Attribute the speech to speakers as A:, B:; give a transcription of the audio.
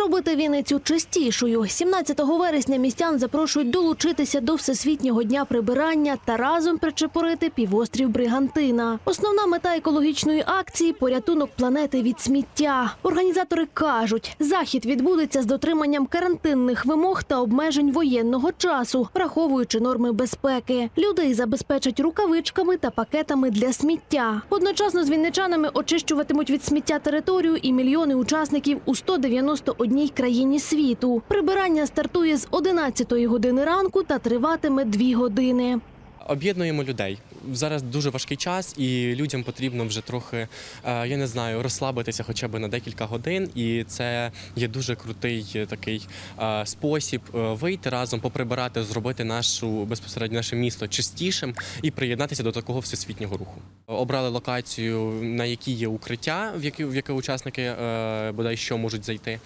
A: Зробити Вінницю чистішою. 17 вересня містян запрошують долучитися до Всесвітнього дня прибирання та разом причепорити півострів Бригантина. Основна мета екологічної акції порятунок планети від сміття. Організатори кажуть, захід відбудеться з дотриманням карантинних вимог та обмежень воєнного часу, враховуючи норми безпеки. Людей забезпечать рукавичками та пакетами для сміття. Одночасно з вінничанами очищуватимуть від сміття територію і мільйони учасників у 191 країні світу. Прибирання стартує з 11 години ранку та триватиме 2 години.
B: Об'єднуємо людей. Зараз дуже важкий час, і людям потрібно вже трохи, е, я не знаю, розслабитися хоча б на декілька годин. І це є дуже крутий е, такий е, спосіб вийти разом, поприбирати, зробити нашу безпосередньо наше місто чистішим і приєднатися до такого всесвітнього руху. Обрали локацію, на якій є укриття, в яке, в яке учасники бодай що можуть зайти.